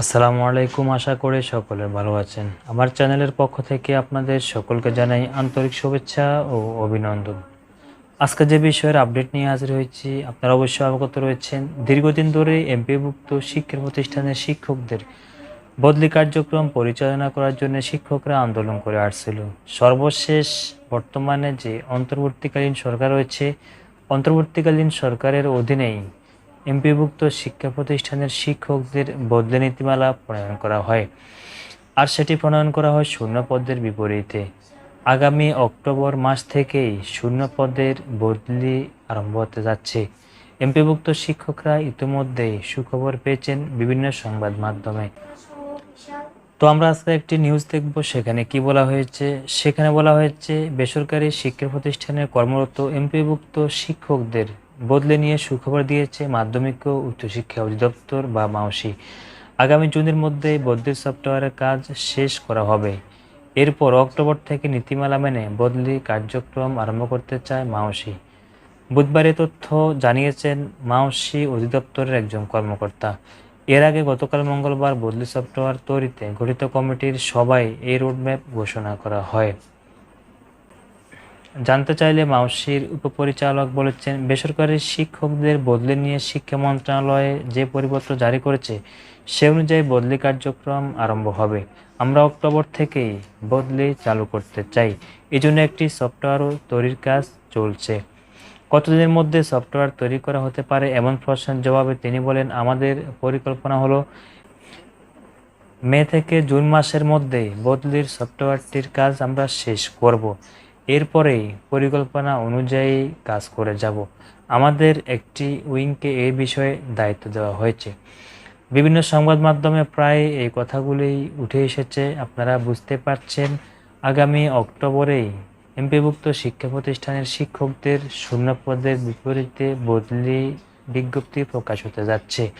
আসসালামু আলাইকুম, আশা করে সকলে ভালো আছেন। আমার চ্যানেলের পক্ষ থেকে আপনাদের সকলকে জানাই আন্তরিক শুভেচ্ছা ও অভিনন্দন। আজকে যে বিষয়ের আপডেট নিয়ে হাজির হয়েছি, আপনারা অবশ্যই অবগত রয়েছেন, দীর্ঘদিন ধরে এমপিভুক্ত শিক্ষা প্রতিষ্ঠানের শিক্ষকদের বদলি কার্যক্রম পরিচালনা করার জন্য শিক্ষকরা আন্দোলন করে আসছিল। সর্বশেষ বর্তমানে যে অন্তর্বর্তীকালীন সরকার রয়েছে, অন্তর্বর্তীকালীন সরকারের অধীনেই এমপিভুক্ত শিক্ষা প্রতিষ্ঠানের শিক্ষকদের বদলে নীতিমালা প্রণয়ন করা হয়। আর সেটি প্রণয়ন করা হয় শূন্য পদের বিপরীতে। আগামী অক্টোবর মাস থেকেই শূন্য পদের বদলি আরম্ভ হতে যাচ্ছে। এমপিভুক্ত শিক্ষকরা ইতিমধ্যেই সুখবর পেয়েছেন বিভিন্ন সংবাদ মাধ্যমে। তো আমরা আজকে একটি নিউজ দেখব, সেখানে কি বলা হয়েছে? সেখানে বলা হয়েছে, বেসরকারি শিক্ষা প্রতিষ্ঠানে কর্মরত এমপিভুক্ত শিক্ষকদের বদলে নিয়ে সুখবর দিয়েছে মাধ্যমিক ও উচ্চশিক্ষা অধিদপ্তর বা মাওসি আগামী জুনের মধ্যে বদলির সফটওয়্যারের কাজ শেষ করা হবে। এরপর অক্টোবর থেকে নীতিমালা মেনে বদলি কার্যক্রম আরম্ভ করতে চায় মাওসি বুধবার তথ্য জানিয়েছেন মাওসি অধিদপ্তরের একজন কর্মকর্তা। এর আগে গতকাল মঙ্গলবার বদলি সফটওয়্যার তৈরিতে গঠিত কমিটির সবাই এই রোডম্যাপ ঘোষণা করা হয়। জানতে চাইলে মাউসির উপপরিচালক বলেছেন, বেসরকারি শিক্ষকদের বদলি নিয়ে শিক্ষা মন্ত্রণালয়ে যে পরিপত্র জারি করেছে, সে অনুযায়ী বদলি কার্যক্রম আরম্ভ হবে। আমরা অক্টোবর থেকেই বদলি চালু করতে চাই। এই জন্য একটি সফটওয়্যারও তৈরির কাজ চলছে। কতদিনের মধ্যে সফটওয়্যার তৈরি করা হতে পারে এমন প্রশ্নের জবাবে তিনি বলেন, আমাদের পরিকল্পনা হলো মে থেকে জুন মাসের মধ্যে বদলির সফটওয়্যারটির কাজ আমরা শেষ করব। এরপরেই পরিকল্পনা অনুযায়ী কাজ করে যাব। আমাদের একটি উইংকে এই বিষয়ে দায়িত্ব দেওয়া হয়েছে। বিভিন্ন সংবাদ মাধ্যমে প্রায় এই কথাগুলি উঠে এসেছে। আপনারা বুঝতে পারছেন, আগামী অক্টোবরেই এমপিভুক্ত শিক্ষা প্রতিষ্ঠানের শিক্ষকদের শূন্য পদের বিপরীতে বদলি বিজ্ঞপ্তি প্রকাশ হতে যাচ্ছে।